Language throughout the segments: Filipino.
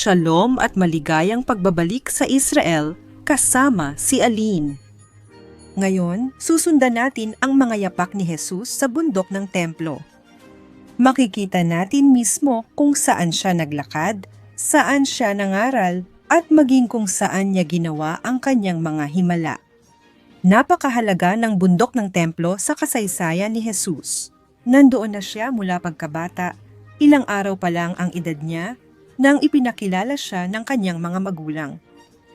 shalom at maligayang pagbabalik sa Israel kasama si Aline. Ngayon, susundan natin ang mga yapak ni Jesus sa bundok ng templo. Makikita natin mismo kung saan siya naglakad, saan siya nangaral, at maging kung saan niya ginawa ang kanyang mga himala. Napakahalaga ng bundok ng templo sa kasaysayan ni Jesus. Nandoon na siya mula pagkabata, ilang araw pa lang ang edad niya, nang ipinakilala siya ng kanyang mga magulang.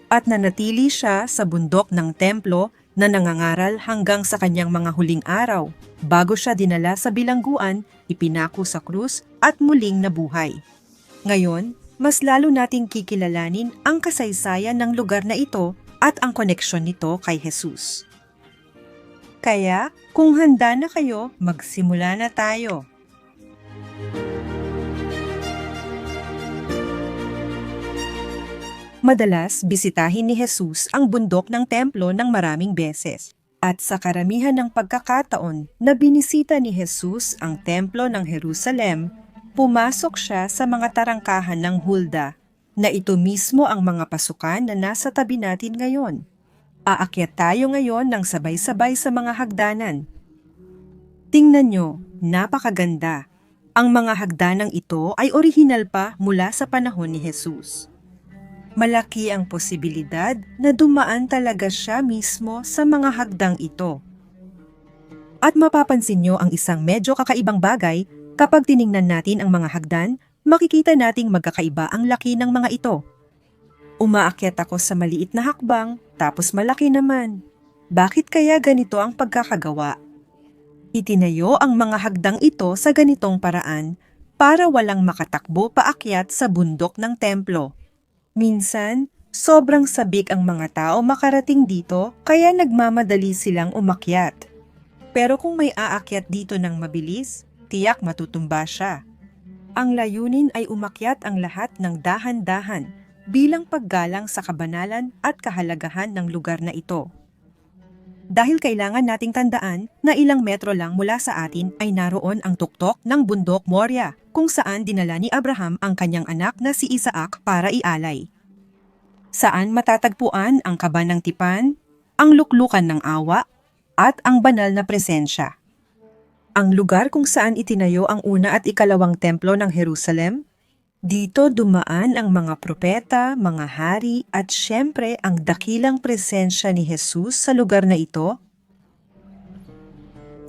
At nanatili siya sa bundok ng templo na nangangaral hanggang sa kanyang mga huling araw, bago siya dinala sa bilangguan, ipinako sa krus at muling nabuhay. Ngayon, mas lalo nating kikilalanin ang kasaysayan ng lugar na ito at ang koneksyon nito kay Jesus. Kaya, kung handa na kayo, magsimula na tayo. Madalas, bisitahin ni Jesus ang bundok ng templo ng maraming beses. At sa karamihan ng pagkakataon na binisita ni Jesus ang templo ng Jerusalem, pumasok siya sa mga tarangkahan ng Hulda, na ito mismo ang mga pasukan na nasa tabi natin ngayon. Aakyat tayo ngayon ng sabay-sabay sa mga hagdanan. Tingnan nyo, napakaganda. Ang mga hagdanang ito ay orihinal pa mula sa panahon ni Jesus malaki ang posibilidad na dumaan talaga siya mismo sa mga hagdang ito. At mapapansin nyo ang isang medyo kakaibang bagay kapag tiningnan natin ang mga hagdan, makikita nating magkakaiba ang laki ng mga ito. Umaakyat ako sa maliit na hakbang, tapos malaki naman. Bakit kaya ganito ang pagkakagawa? Itinayo ang mga hagdang ito sa ganitong paraan para walang makatakbo paakyat sa bundok ng templo. Minsan, sobrang sabik ang mga tao makarating dito kaya nagmamadali silang umakyat. Pero kung may aakyat dito ng mabilis, tiyak matutumba siya. Ang layunin ay umakyat ang lahat ng dahan-dahan bilang paggalang sa kabanalan at kahalagahan ng lugar na ito. Dahil kailangan nating tandaan na ilang metro lang mula sa atin ay naroon ang tuktok ng bundok Moria kung saan dinala ni Abraham ang kanyang anak na si Isaac para ialay. Saan matatagpuan ang kaba ng tipan, ang luklukan ng awa, at ang banal na presensya. Ang lugar kung saan itinayo ang una at ikalawang templo ng Jerusalem, dito dumaan ang mga propeta, mga hari at syempre ang dakilang presensya ni Jesus sa lugar na ito.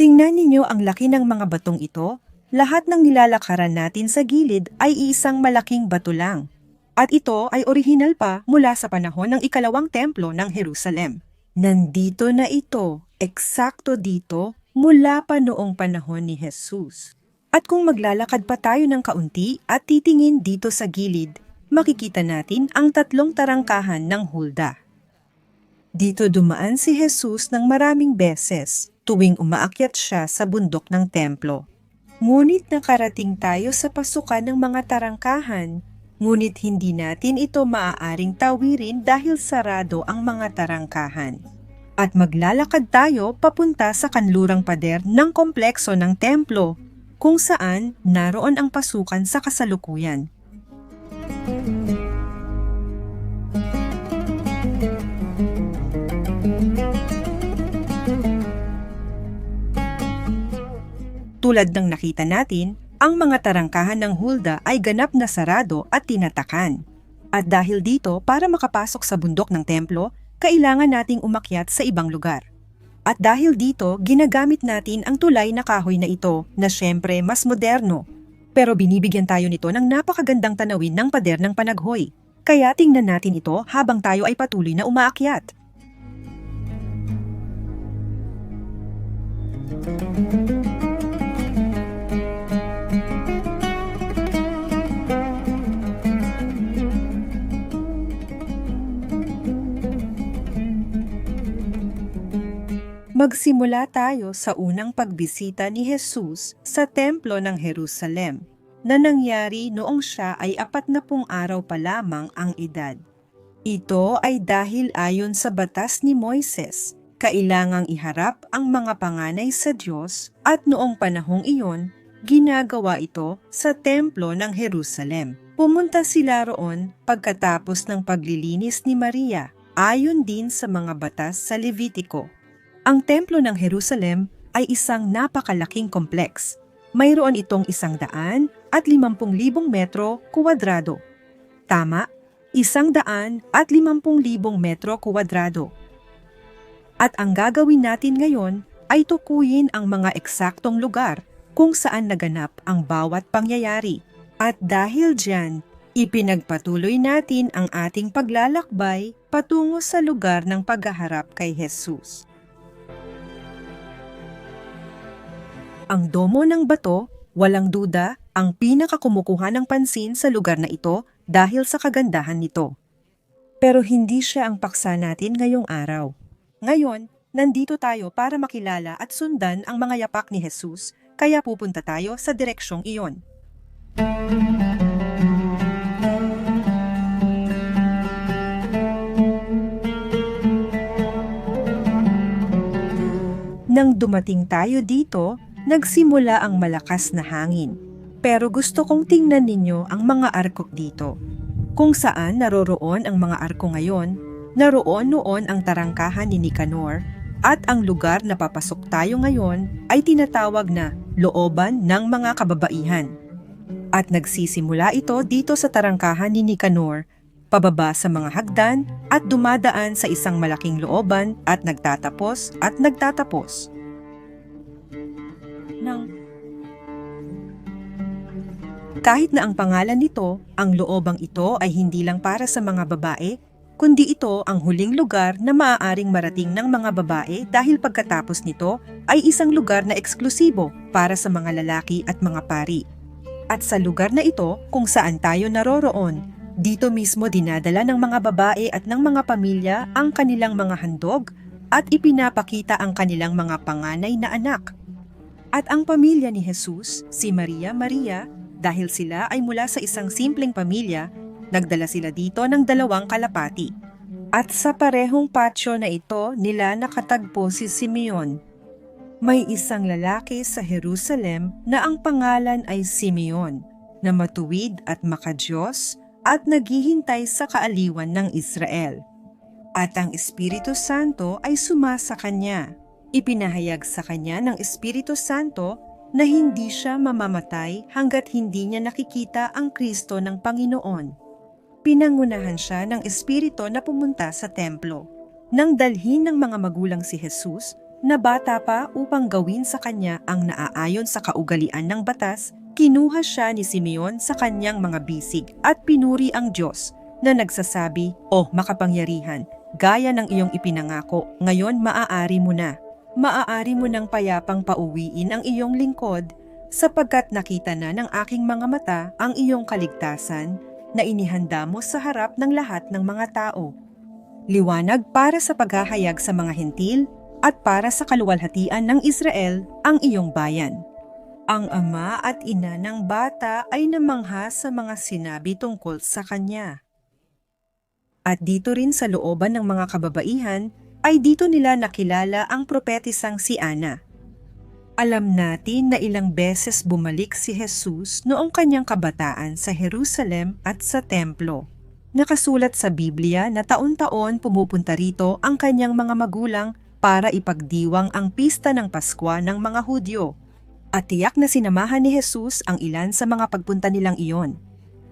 Tingnan ninyo ang laki ng mga batong ito lahat ng nilalakaran natin sa gilid ay isang malaking bato lang. At ito ay orihinal pa mula sa panahon ng ikalawang templo ng Jerusalem. Nandito na ito, eksakto dito, mula pa noong panahon ni Jesus. At kung maglalakad pa tayo ng kaunti at titingin dito sa gilid, makikita natin ang tatlong tarangkahan ng Hulda. Dito dumaan si Jesus ng maraming beses tuwing umaakyat siya sa bundok ng templo. Ngunit nakarating tayo sa pasukan ng mga tarangkahan, ngunit hindi natin ito maaaring tawirin dahil sarado ang mga tarangkahan. At maglalakad tayo papunta sa kanlurang pader ng komplekso ng templo, kung saan naroon ang pasukan sa kasalukuyan. Tulad ng nakita natin, ang mga tarangkahan ng Hulda ay ganap na sarado at tinatakan. At dahil dito, para makapasok sa bundok ng templo, kailangan nating umakyat sa ibang lugar. At dahil dito, ginagamit natin ang tulay na kahoy na ito na syempre mas moderno. Pero binibigyan tayo nito ng napakagandang tanawin ng pader ng panaghoy. Kaya tingnan natin ito habang tayo ay patuloy na umaakyat. Thank you. Magsimula tayo sa unang pagbisita ni Jesus sa templo ng Jerusalem na nangyari noong siya ay apat na pung araw pa lamang ang edad. Ito ay dahil ayon sa batas ni Moises, kailangang iharap ang mga panganay sa Diyos at noong panahong iyon, ginagawa ito sa templo ng Jerusalem. Pumunta sila roon pagkatapos ng paglilinis ni Maria, ayon din sa mga batas sa Levitico. Ang templo ng Jerusalem ay isang napakalaking kompleks. Mayroon itong isang daan at limampung libong metro kuwadrado. Tama, isang daan at limampung libong metro kuwadrado. At ang gagawin natin ngayon ay tukuyin ang mga eksaktong lugar kung saan naganap ang bawat pangyayari. At dahil dyan, ipinagpatuloy natin ang ating paglalakbay patungo sa lugar ng paghaharap kay Jesus. Ang domo ng bato, walang duda, ang pinakakumukuha ng pansin sa lugar na ito dahil sa kagandahan nito. Pero hindi siya ang paksa natin ngayong araw. Ngayon, nandito tayo para makilala at sundan ang mga yapak ni Jesus, kaya pupunta tayo sa direksyong iyon. Nang dumating tayo dito, nagsimula ang malakas na hangin. Pero gusto kong tingnan ninyo ang mga arkok dito. Kung saan naroroon ang mga arko ngayon, naroon noon ang tarangkahan ni Nicanor at ang lugar na papasok tayo ngayon ay tinatawag na looban ng mga kababaihan. At nagsisimula ito dito sa tarangkahan ni Nicanor, pababa sa mga hagdan at dumadaan sa isang malaking looban at nagtatapos at nagtatapos. Nang kahit na ang pangalan nito, ang loobang ito ay hindi lang para sa mga babae, kundi ito ang huling lugar na maaaring marating ng mga babae dahil pagkatapos nito ay isang lugar na eksklusibo para sa mga lalaki at mga pari. At sa lugar na ito kung saan tayo naroroon, dito mismo dinadala ng mga babae at ng mga pamilya ang kanilang mga handog at ipinapakita ang kanilang mga panganay na anak. At ang pamilya ni Jesus, si Maria Maria, dahil sila ay mula sa isang simpleng pamilya, nagdala sila dito ng dalawang kalapati. At sa parehong patsyo na ito nila nakatagpo si Simeon. May isang lalaki sa Jerusalem na ang pangalan ay Simeon, na matuwid at makadiyos at naghihintay sa kaaliwan ng Israel. At ang Espiritu Santo ay sumasa kanya. Ipinahayag sa kanya ng Espiritu Santo na hindi siya mamamatay hanggat hindi niya nakikita ang Kristo ng Panginoon. Pinangunahan siya ng Espiritu na pumunta sa templo. Nang dalhin ng mga magulang si Jesus, na bata pa upang gawin sa kanya ang naaayon sa kaugalian ng batas, kinuha siya ni Simeon sa kanyang mga bisig at pinuri ang Diyos na nagsasabi, O makapangyarihan, gaya ng iyong ipinangako, ngayon maaari mo na maaari mo nang payapang pauwiin ang iyong lingkod sapagkat nakita na ng aking mga mata ang iyong kaligtasan na inihanda mo sa harap ng lahat ng mga tao. Liwanag para sa paghahayag sa mga hentil at para sa kaluwalhatian ng Israel ang iyong bayan. Ang ama at ina ng bata ay namangha sa mga sinabi tungkol sa kanya. At dito rin sa looban ng mga kababaihan ay dito nila nakilala ang propetisang si Ana. Alam natin na ilang beses bumalik si Jesus noong kanyang kabataan sa Jerusalem at sa templo. Nakasulat sa Biblia na taon-taon pumupunta rito ang kanyang mga magulang para ipagdiwang ang pista ng Paskwa ng mga Hudyo. At tiyak na sinamahan ni Jesus ang ilan sa mga pagpunta nilang iyon.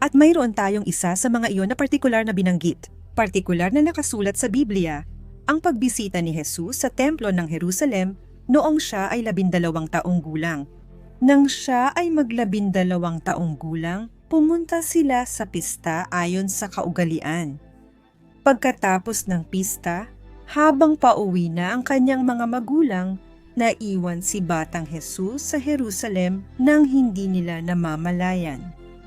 At mayroon tayong isa sa mga iyon na partikular na binanggit. Partikular na nakasulat sa Biblia ang pagbisita ni Jesus sa templo ng Jerusalem noong siya ay labindalawang taong gulang. Nang siya ay maglabindalawang taong gulang, pumunta sila sa pista ayon sa kaugalian. Pagkatapos ng pista, habang pauwi na ang kanyang mga magulang, naiwan si Batang Jesus sa Jerusalem nang hindi nila namamalayan.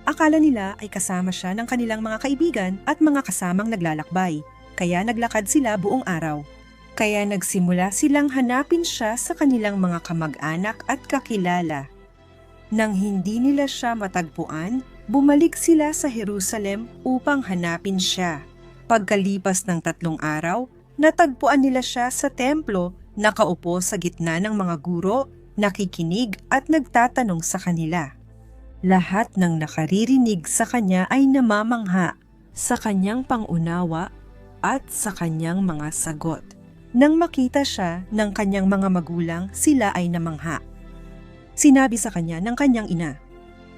Akala nila ay kasama siya ng kanilang mga kaibigan at mga kasamang naglalakbay kaya naglakad sila buong araw. Kaya nagsimula silang hanapin siya sa kanilang mga kamag-anak at kakilala. Nang hindi nila siya matagpuan, bumalik sila sa Jerusalem upang hanapin siya. Pagkalipas ng tatlong araw, natagpuan nila siya sa templo, nakaupo sa gitna ng mga guro, nakikinig at nagtatanong sa kanila. Lahat ng nakaririnig sa kanya ay namamangha sa kanyang pangunawa at sa kanyang mga sagot. Nang makita siya ng kanyang mga magulang, sila ay namangha. Sinabi sa kanya ng kanyang ina,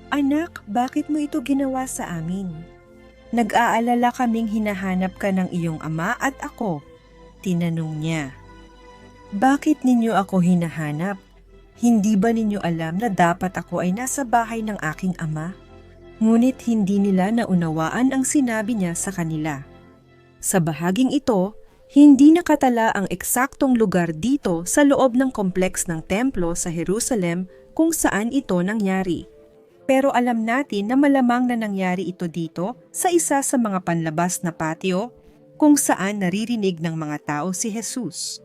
Anak, bakit mo ito ginawa sa amin? Nag-aalala kaming hinahanap ka ng iyong ama at ako. Tinanong niya. Bakit ninyo ako hinahanap? Hindi ba ninyo alam na dapat ako ay nasa bahay ng aking ama? Ngunit hindi nila naunawaan ang sinabi niya sa kanila. Sa bahaging ito, hindi nakatala ang eksaktong lugar dito sa loob ng kompleks ng templo sa Jerusalem kung saan ito nangyari. Pero alam natin na malamang na nangyari ito dito sa isa sa mga panlabas na patio kung saan naririnig ng mga tao si Jesus.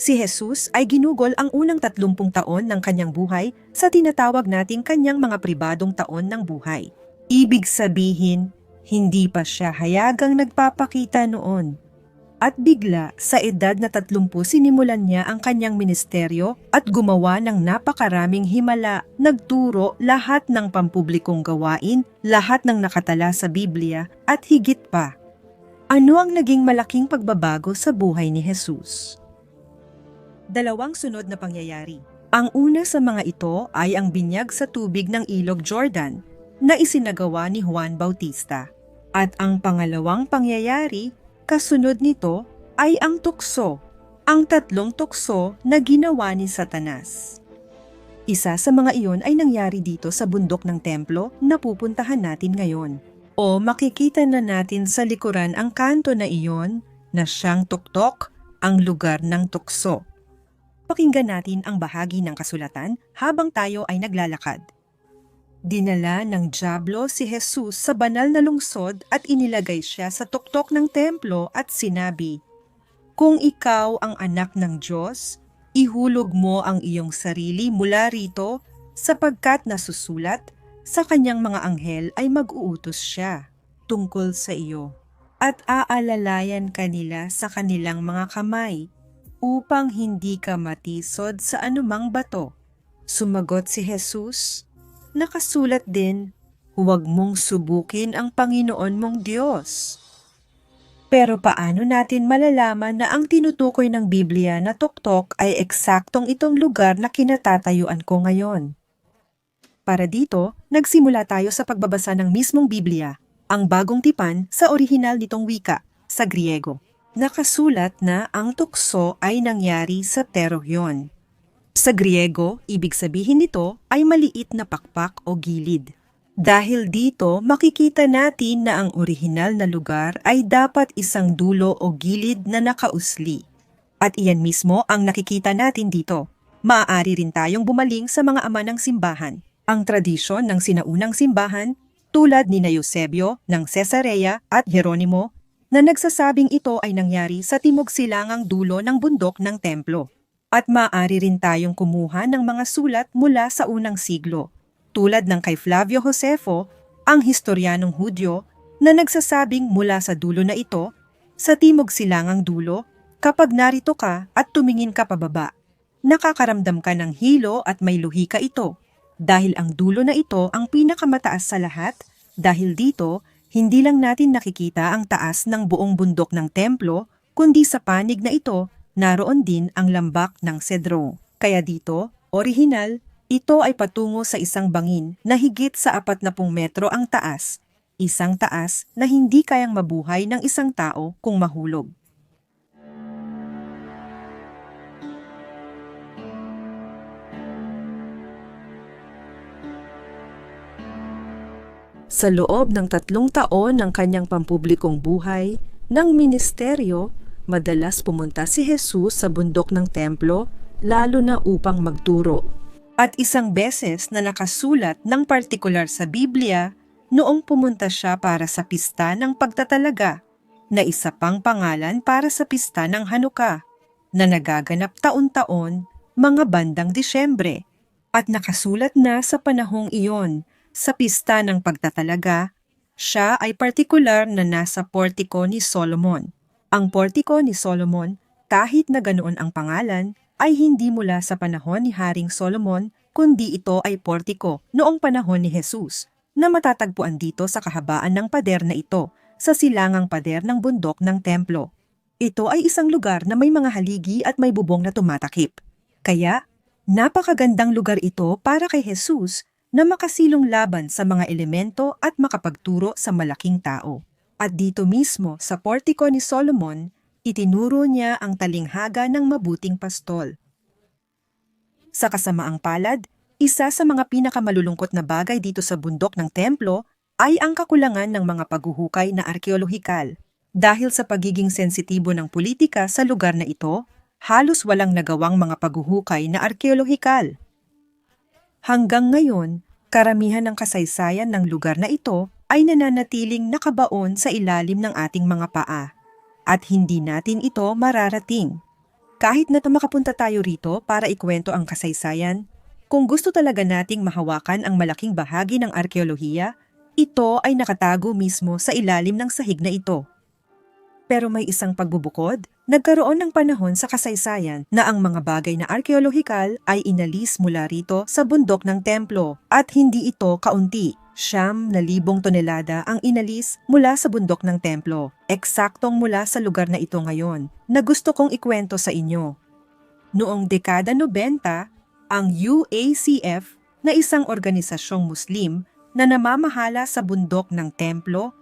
Si Jesus ay ginugol ang unang 30 taon ng kanyang buhay sa tinatawag nating kanyang mga pribadong taon ng buhay. Ibig sabihin, hindi pa siya hayagang nagpapakita noon. At bigla, sa edad na 30 sinimulan niya ang kanyang ministeryo at gumawa ng napakaraming himala, nagturo lahat ng pampublikong gawain, lahat ng nakatala sa Biblia at higit pa. Ano ang naging malaking pagbabago sa buhay ni Jesus? Dalawang sunod na pangyayari. Ang una sa mga ito ay ang binyag sa tubig ng ilog Jordan na isinagawa ni Juan Bautista. At ang pangalawang pangyayari, kasunod nito, ay ang tukso, ang tatlong tukso na ginawa ni Satanas. Isa sa mga iyon ay nangyari dito sa bundok ng templo na pupuntahan natin ngayon. O makikita na natin sa likuran ang kanto na iyon na siyang tuktok, ang lugar ng tukso. Pakinggan natin ang bahagi ng kasulatan habang tayo ay naglalakad. Dinala ng Diablo si Jesus sa banal na lungsod at inilagay siya sa tuktok ng templo at sinabi, Kung ikaw ang anak ng Diyos, ihulog mo ang iyong sarili mula rito sapagkat nasusulat, sa kanyang mga anghel ay mag-uutos siya tungkol sa iyo at aalalayan kanila sa kanilang mga kamay upang hindi ka matisod sa anumang bato. Sumagot si Jesus, nakasulat din, huwag mong subukin ang Panginoon mong Diyos. Pero paano natin malalaman na ang tinutukoy ng Biblia na tuktok ay eksaktong itong lugar na kinatatayuan ko ngayon? Para dito, nagsimula tayo sa pagbabasa ng mismong Biblia, ang bagong tipan sa orihinal nitong wika, sa Griego nakasulat na ang tukso ay nangyari sa Terogyon. Sa Griego, ibig sabihin nito ay maliit na pakpak o gilid. Dahil dito, makikita natin na ang orihinal na lugar ay dapat isang dulo o gilid na nakausli. At iyan mismo ang nakikita natin dito. Maaari rin tayong bumaling sa mga ama ng simbahan. Ang tradisyon ng sinaunang simbahan tulad ni na Eusebio ng Cesarea at Jeronimo na nagsasabing ito ay nangyari sa timog silangang dulo ng bundok ng templo. At maaari rin tayong kumuha ng mga sulat mula sa unang siglo, tulad ng kay Flavio Josefo, ang historianong Hudyo, na nagsasabing mula sa dulo na ito, sa timog silangang dulo, kapag narito ka at tumingin ka pababa, nakakaramdam ka ng hilo at may luhi ka ito, dahil ang dulo na ito ang pinakamataas sa lahat, dahil dito hindi lang natin nakikita ang taas ng buong bundok ng templo, kundi sa panig na ito, naroon din ang lambak ng Cedro. Kaya dito, orihinal, ito ay patungo sa isang bangin na higit sa 40 metro ang taas, isang taas na hindi kayang mabuhay ng isang tao kung mahulog. Sa loob ng tatlong taon ng kanyang pampublikong buhay, ng ministeryo, madalas pumunta si Jesus sa bundok ng templo, lalo na upang magturo. At isang beses na nakasulat ng partikular sa Biblia, noong pumunta siya para sa pista ng pagtatalaga, na isa pang pangalan para sa pista ng Hanukkah, na nagaganap taon-taon mga bandang Disyembre, at nakasulat na sa panahong iyon sa pista ng pagtatalaga, siya ay partikular na nasa portiko ni Solomon. Ang portiko ni Solomon, kahit na ganoon ang pangalan, ay hindi mula sa panahon ni Haring Solomon kundi ito ay portiko noong panahon ni Jesus na matatagpuan dito sa kahabaan ng pader na ito sa silangang pader ng bundok ng templo. Ito ay isang lugar na may mga haligi at may bubong na tumatakip. Kaya, napakagandang lugar ito para kay Jesus na makasilong laban sa mga elemento at makapagturo sa malaking tao. At dito mismo sa portiko ni Solomon, itinuro niya ang talinghaga ng mabuting pastol. Sa kasamaang palad, isa sa mga pinakamalulungkot na bagay dito sa bundok ng templo ay ang kakulangan ng mga paghuhukay na arkeolohikal. Dahil sa pagiging sensitibo ng politika sa lugar na ito, halos walang nagawang mga paghuhukay na arkeolohikal. Hanggang ngayon, karamihan ng kasaysayan ng lugar na ito ay nananatiling nakabaon sa ilalim ng ating mga paa at hindi natin ito mararating. Kahit na makapunta tayo rito para ikwento ang kasaysayan, kung gusto talaga nating mahawakan ang malaking bahagi ng arkeolohiya, ito ay nakatago mismo sa ilalim ng sahig na ito. Pero may isang pagbubukod, nagkaroon ng panahon sa kasaysayan na ang mga bagay na arkeolohikal ay inalis mula rito sa bundok ng templo at hindi ito kaunti. Siyam na libong tonelada ang inalis mula sa bundok ng templo, eksaktong mula sa lugar na ito ngayon, na gusto kong ikwento sa inyo. Noong dekada 90, ang UACF na isang organisasyong Muslim na namamahala sa bundok ng templo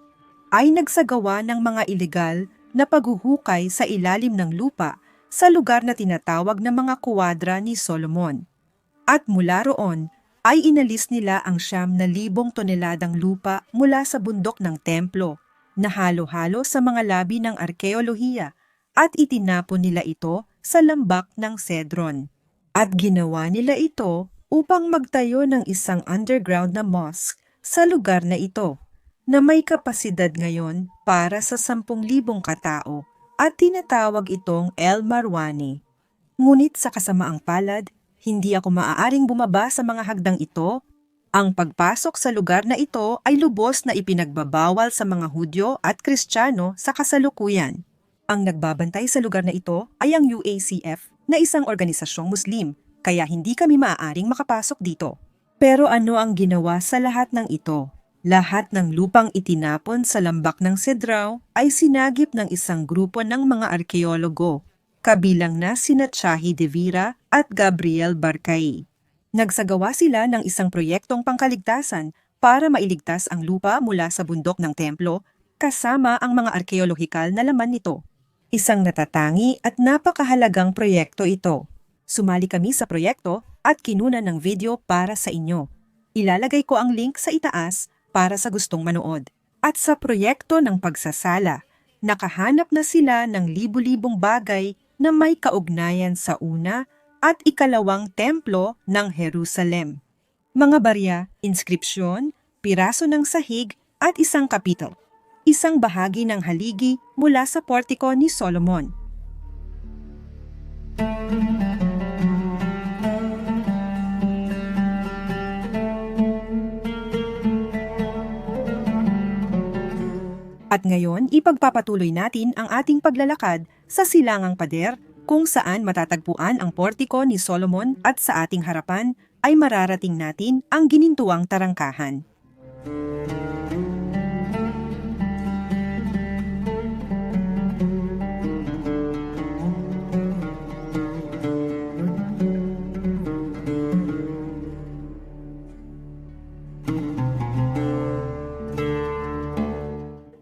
ay nagsagawa ng mga ilegal na paghuhukay sa ilalim ng lupa sa lugar na tinatawag na mga kuwadra ni Solomon. At mula roon ay inalis nila ang siyam na libong toneladang lupa mula sa bundok ng templo na halo-halo sa mga labi ng arkeolohiya at itinapon nila ito sa lambak ng Cedron. At ginawa nila ito upang magtayo ng isang underground na mosque sa lugar na ito na may kapasidad ngayon para sa 10,000 katao at tinatawag itong El Marwani. Ngunit sa kasamaang palad, hindi ako maaaring bumaba sa mga hagdang ito. Ang pagpasok sa lugar na ito ay lubos na ipinagbabawal sa mga Hudyo at Kristiyano sa kasalukuyan. Ang nagbabantay sa lugar na ito ay ang UACF na isang organisasyong Muslim, kaya hindi kami maaaring makapasok dito. Pero ano ang ginawa sa lahat ng ito? Lahat ng lupang itinapon sa lambak ng Sedraw ay sinagip ng isang grupo ng mga arkeologo kabilang na sina Chahi De Vera at Gabriel Barkay. Nagsagawa sila ng isang proyektong pangkaligtasan para mailigtas ang lupa mula sa bundok ng templo kasama ang mga arkeolohikal na laman nito. Isang natatangi at napakahalagang proyekto ito. Sumali kami sa proyekto at kinuna ng video para sa inyo. Ilalagay ko ang link sa itaas para sa gustong manood. At sa proyekto ng pagsasala, nakahanap na sila ng libu-libong bagay na may kaugnayan sa una at ikalawang templo ng Jerusalem. Mga barya, inskripsyon, piraso ng sahig at isang kapitol. Isang bahagi ng haligi mula sa portiko ni Solomon. At ngayon, ipagpapatuloy natin ang ating paglalakad sa silangang pader kung saan matatagpuan ang portiko ni Solomon at sa ating harapan ay mararating natin ang ginintuang tarangkahan.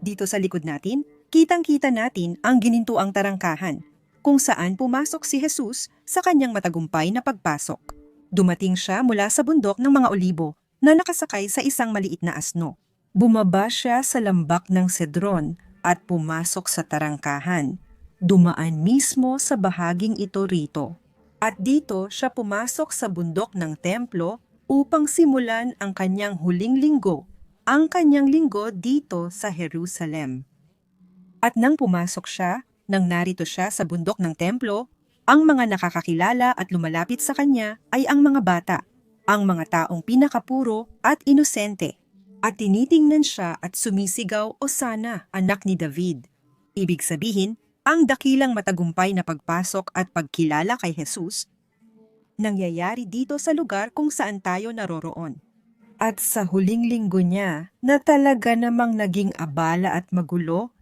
Dito sa likod natin, kitang-kita natin ang ginintuang tarangkahan, kung saan pumasok si Jesus sa kanyang matagumpay na pagpasok. Dumating siya mula sa bundok ng mga olibo na nakasakay sa isang maliit na asno. Bumaba siya sa lambak ng Cedron at pumasok sa tarangkahan. Dumaan mismo sa bahaging ito rito. At dito siya pumasok sa bundok ng templo upang simulan ang kanyang huling linggo ang kanyang linggo dito sa Jerusalem. At nang pumasok siya, nang narito siya sa bundok ng templo, ang mga nakakakilala at lumalapit sa kanya ay ang mga bata, ang mga taong pinakapuro at inosente. At tinitingnan siya at sumisigaw o sana anak ni David. Ibig sabihin, ang dakilang matagumpay na pagpasok at pagkilala kay Jesus nangyayari dito sa lugar kung saan tayo naroroon. At sa huling linggo niya, na talaga namang naging abala at magulo,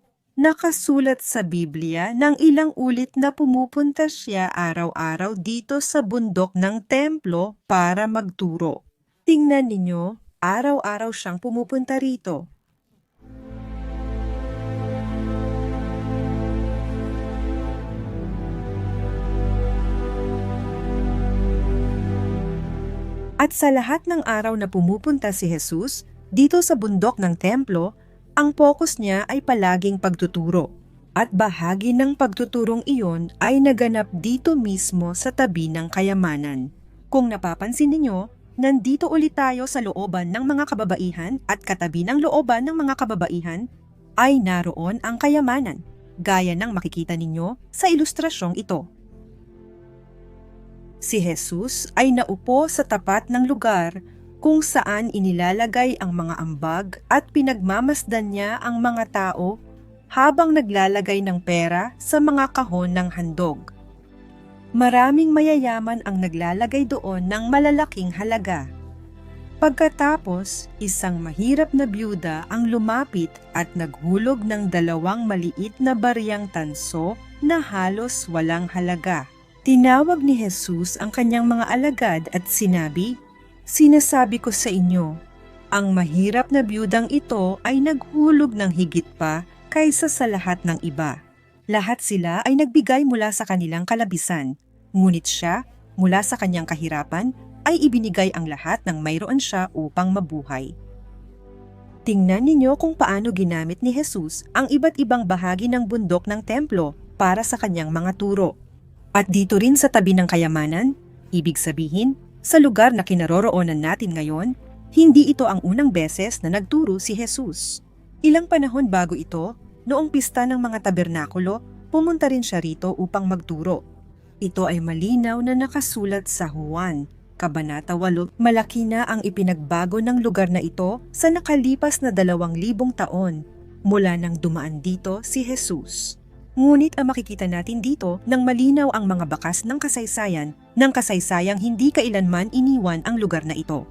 nakasulat sa Biblia ng ilang ulit na pumupunta siya araw-araw dito sa bundok ng templo para magturo. Tingnan ninyo, araw-araw siyang pumupunta rito. At sa lahat ng araw na pumupunta si Jesus, dito sa bundok ng templo, ang focus niya ay palaging pagtuturo. At bahagi ng pagtuturong iyon ay naganap dito mismo sa tabi ng kayamanan. Kung napapansin ninyo, nandito ulit tayo sa looban ng mga kababaihan at katabi ng looban ng mga kababaihan ay naroon ang kayamanan, gaya ng makikita ninyo sa ilustrasyong ito. Si Jesus ay naupo sa tapat ng lugar kung saan inilalagay ang mga ambag at pinagmamasdan niya ang mga tao habang naglalagay ng pera sa mga kahon ng handog. Maraming mayayaman ang naglalagay doon ng malalaking halaga. Pagkatapos, isang mahirap na byuda ang lumapit at naghulog ng dalawang maliit na bariyang tanso na halos walang halaga. Tinawag ni Jesus ang kanyang mga alagad at sinabi, Sinasabi ko sa inyo, ang mahirap na byudang ito ay naghulog ng higit pa kaysa sa lahat ng iba. Lahat sila ay nagbigay mula sa kanilang kalabisan, ngunit siya, mula sa kanyang kahirapan, ay ibinigay ang lahat ng mayroon siya upang mabuhay. Tingnan ninyo kung paano ginamit ni Jesus ang iba't ibang bahagi ng bundok ng templo para sa kanyang mga turo. At dito rin sa tabi ng kayamanan, ibig sabihin, sa lugar na kinaroroonan natin ngayon, hindi ito ang unang beses na nagturo si Jesus. Ilang panahon bago ito, noong pista ng mga tabernakulo, pumunta rin siya rito upang magturo. Ito ay malinaw na nakasulat sa Juan, Kabanata 8. Malaki na ang ipinagbago ng lugar na ito sa nakalipas na dalawang libong taon mula nang dumaan dito si Jesus. Ngunit ang makikita natin dito nang malinaw ang mga bakas ng kasaysayan ng kasaysayang hindi kailanman iniwan ang lugar na ito.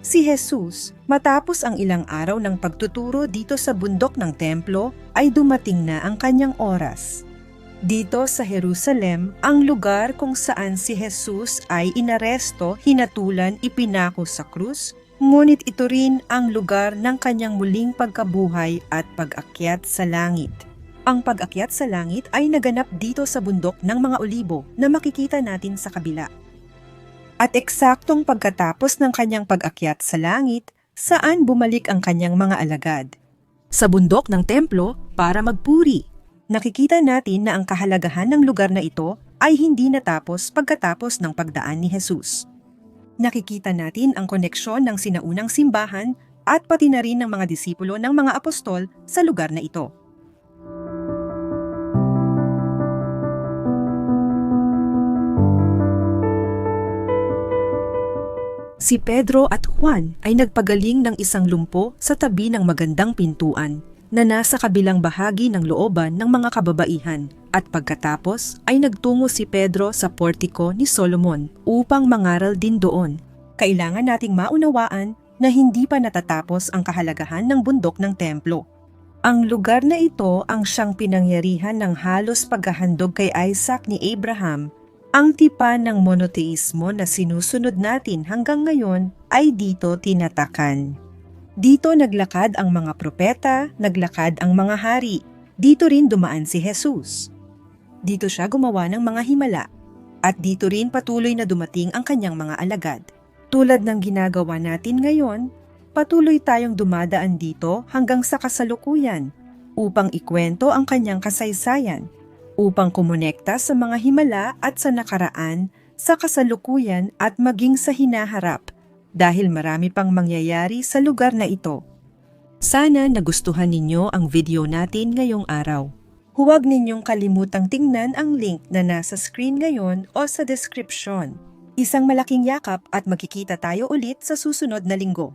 Si Jesus, matapos ang ilang araw ng pagtuturo dito sa bundok ng templo, ay dumating na ang kanyang oras. Dito sa Jerusalem, ang lugar kung saan si Jesus ay inaresto, hinatulan, ipinako sa krus, ngunit ito rin ang lugar ng kanyang muling pagkabuhay at pag-akyat sa langit. Ang pag-akyat sa langit ay naganap dito sa bundok ng mga olibo na makikita natin sa kabila. At eksaktong pagkatapos ng kanyang pag-akyat sa langit, saan bumalik ang kanyang mga alagad? Sa bundok ng templo para magpuri. Nakikita natin na ang kahalagahan ng lugar na ito ay hindi natapos pagkatapos ng pagdaan ni Jesus. Nakikita natin ang koneksyon ng sinaunang simbahan at pati na rin ng mga disipulo ng mga apostol sa lugar na ito. Si Pedro at Juan ay nagpagaling ng isang lumpo sa tabi ng magandang pintuan na nasa kabilang bahagi ng looban ng mga kababaihan at pagkatapos ay nagtungo si Pedro sa portiko ni Solomon upang mangaral din doon. Kailangan nating maunawaan na hindi pa natatapos ang kahalagahan ng bundok ng templo. Ang lugar na ito ang siyang pinangyarihan ng halos paghahandog kay Isaac ni Abraham ang tipan ng monoteismo na sinusunod natin hanggang ngayon ay dito tinatakan. Dito naglakad ang mga propeta, naglakad ang mga hari. Dito rin dumaan si Jesus. Dito siya gumawa ng mga himala. At dito rin patuloy na dumating ang kanyang mga alagad. Tulad ng ginagawa natin ngayon, patuloy tayong dumadaan dito hanggang sa kasalukuyan upang ikwento ang kanyang kasaysayan upang kumonekta sa mga himala at sa nakaraan, sa kasalukuyan at maging sa hinaharap dahil marami pang mangyayari sa lugar na ito. Sana nagustuhan ninyo ang video natin ngayong araw. Huwag ninyong kalimutang tingnan ang link na nasa screen ngayon o sa description. Isang malaking yakap at magkikita tayo ulit sa susunod na linggo.